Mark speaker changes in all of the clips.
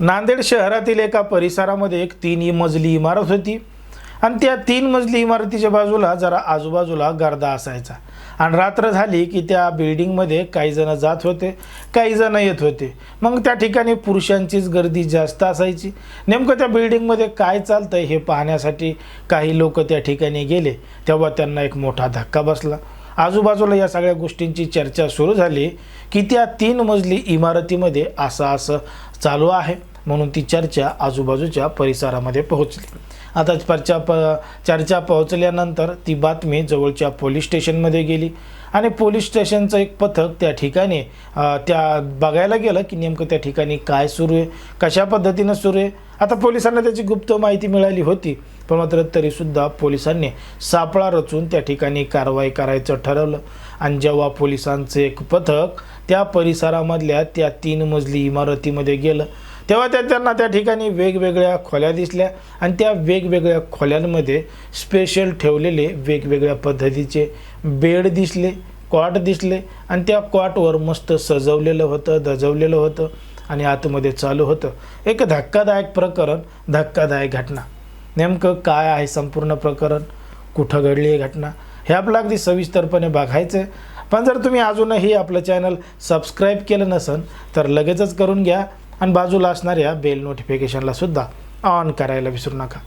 Speaker 1: नांदेड शहरातील एका परिसरामध्ये एक तीन मजली इमारत होती. आणि त्या तीन मजली इमारतीच्या बाजूला जरा आजूबाजूला गर्दा असायचा. आणि रात्र झाली की त्या बिल्डिंगमध्ये काही जणं जात होते काही जणं येत होते. मग त्या ठिकाणी पुरुषांचीच गर्दी जास्त असायची. नेमकं त्या बिल्डिंगमध्ये काय चालतं हे पाहण्यासाठी काही लोक त्या ठिकाणी गेले. तेव्हा त्यांना एक मोठा धक्का बसला. आजूबाजूला या सगळ्या गोष्टींची चर्चा सुरू झाली की त्या तीन मजली इमारतीमध्ये असं असं चालू आहे म्हणून ती चर्चा आजूबाजूच्या परिसरामध्ये पोहोचली. आता चर्चा प चर्चा पोहोचल्यानंतर ती बातमी जवळच्या पोलीस स्टेशनमध्ये गेली आणि पोलीस स्टेशनचं एक पथक त्या ठिकाणी त्या बघायला गेलं की नेमकं त्या ठिकाणी काय सुरू आहे कशा पद्धतीनं सुरू आहे आता पोलिसांना त्याची गुप्त माहिती मिळाली होती पण मात्र तरीसुद्धा पोलिसांनी सापळा रचून त्या ठिकाणी कारवाई करायचं ठरवलं. आणि जेव्हा पोलिसांचं एक पथक त्या परिसरामधल्या त्या तीन मजली इमारतीमध्ये गेलं तेव्हा त्या त्यांना त्या ठिकाणी वेगवेगळ्या खोल्या दिसल्या आणि त्या वेगवेगळ्या खोल्यांमध्ये स्पेशल ठेवलेले वेगवेगळ्या पद्धतीचे बेड दिसले कॉट दिसले आणि त्या कॉटवर मस्त सजवलेलं होतं दजवलेलं होतं. आणि आतमध्ये चालू होतं. एक धक्कादायक प्रकरण धक्कादायक घटना. नेमकं काय आहे संपूर्ण प्रकरण? कुठं घडली आहे घटना? हे आपलं अगदी सविस्तरपणे बघायचं आहे पण जर तुम्ही अजूनही आपलं चॅनल सबस्क्राईब केलं नसन तर लगेचच करून घ्या आणि बाजूला असणाऱ्या बेल नोटिफिकेशनला सुद्धा ऑन करायला विसरू नका.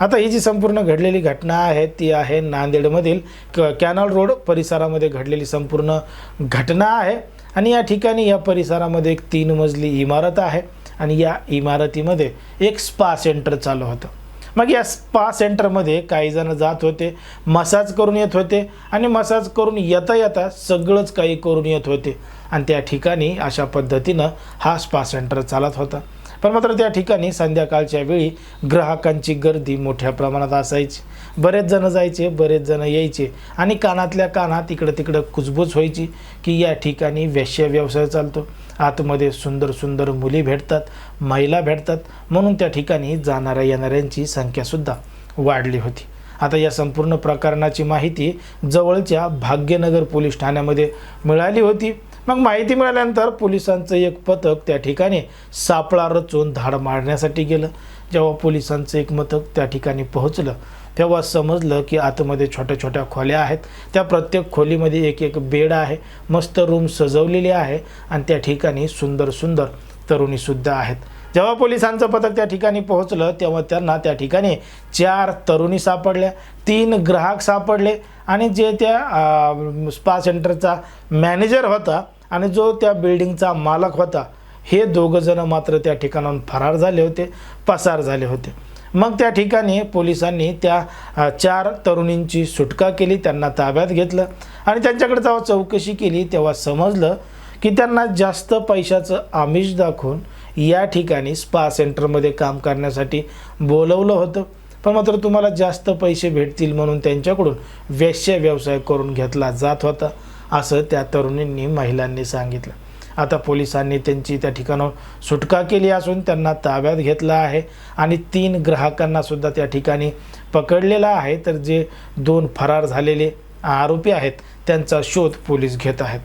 Speaker 1: आता ही जी संपूर्ण घडलेली घटना आहे ती आहे नांदेडमधील क कॅनल रोड परिसरामध्ये घडलेली संपूर्ण घटना आहे. आणि या ठिकाणी या परिसरामध्ये एक तीन मजली इमारत आहे आणि या इमारतीमध्ये एक स्पा सेंटर चालू होतं. मग या स्पा सेंटरमध्ये काही जण जात होते मसाज करून येत होते आणि मसाज करून येता येता सगळंच काही करून येत होते. आणि त्या ठिकाणी अशा पद्धतीनं हा स्पा सेंटर चालत होता. पण मात्र त्या ठिकाणी संध्याकाळच्या वेळी ग्राहकांची गर्दी मोठ्या प्रमाणात असायची. बरेच जण जायचे बरेच जण यायचे आणि कानातल्या कानात इकडं तिकडं कुजबूज व्हायची की या ठिकाणी वेश्या व्यवसाय चालतो. आतमध्ये सुंदर सुंदर मुली भेटतात महिला भेटतात म्हणून त्या ठिकाणी जाणाऱ्या येणाऱ्यांची संख्यासुद्धा वाढली होती. आता या संपूर्ण प्रकरणाची माहिती जवळच्या भाग्यनगर पोलीस ठाण्यामध्ये मिळाली होती. मग माहिती मिळाल्यानंतर पोलिसांचं एक पथक त्या ठिकाणी सापळा रचून धाड मारण्यासाठी गेलं. जेव्हा पोलिसांचं एक पथक त्या ठिकाणी पोहोचलं तेव्हा समजलं की आतमध्ये छोट्या छोट्या खोल्या आहेत. त्या प्रत्येक खोलीमध्ये एक एक बेड आहे. मस्त रूम सजवलेली आहे आणि त्या ठिकाणी सुंदर सुंदर तरुणीसुद्धा आहेत. जेव्हा पोलिसांचं पथक त्या ठिकाणी पोहोचलं तेव्हा त्यांना त्या ठिकाणी चार तरुणी सापडल्या तीन ग्राहक सापडले आणि जे त्या स्पा सेंटरचा मॅनेजर होता आणि जो त्या बिल्डिंगचा मालक होता हे दोघंजणं मात्र त्या ठिकाणाहून फरार झाले होते पसार झाले होते. मग त्या ठिकाणी पोलिसांनी त्या चार तरुणींची सुटका केली त्यांना ताब्यात घेतलं आणि त्यांच्याकडे जेव्हा चौकशी केली तेव्हा समजलं की त्यांना जास्त पैशाचं आमिष दाखवून या ठिकाणी स्पा सेंटरमध्ये काम करण्यासाठी बोलवलं होतं. पण मात्र तुम्हाला जास्त पैसे भेटतील म्हणून त्यांच्याकडून वेश्य व्यवसाय करून घेतला जात होता. असं त्या तरुणींनी महिलांनी सांगितलं. आता पोलिसांनी त्यांची त्या ठिकाणाहून सुटका केली असून त्यांना ताब्यात घेतलं आहे आणि तीन ग्राहकांना सुद्धा त्या ठिकाणी पकडलेला आहे. तर जे दोन फरार झालेले आरोपी आहेत त्यांचा शोध पोलीस घेत आहेत.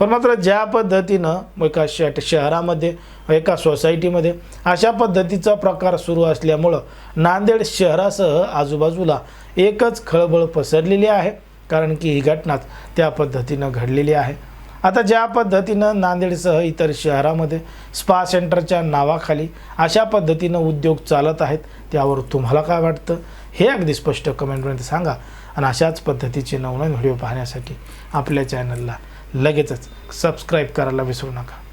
Speaker 1: पण मात्र ज्या पद्धतीनं एका श शहरामध्ये एका सोसायटीमध्ये अशा पद्धतीचा प्रकार सुरू असल्यामुळं नांदेड शहरासह आजूबाजूला एकच खळबळ पसरलेली आहे. कारण की ही घटनाच त्या पद्धतीनं घडलेली आहे. आता ज्या पद्धतीनं नांदेडसह इतर शहरामध्ये स्पा सेंटरच्या नावाखाली अशा पद्धतीनं उद्योग चालत आहेत त्यावर तुम्हाला काय वाटतं? हे अगदी स्पष्ट कमेंटमध्ये सांगा. आणि अशाच पद्धतीचे नवनवीन व्हिडिओ पाहण्यासाठी आपल्या चॅनलला लगेचच सबस्क्राईब करायला विसरू नका.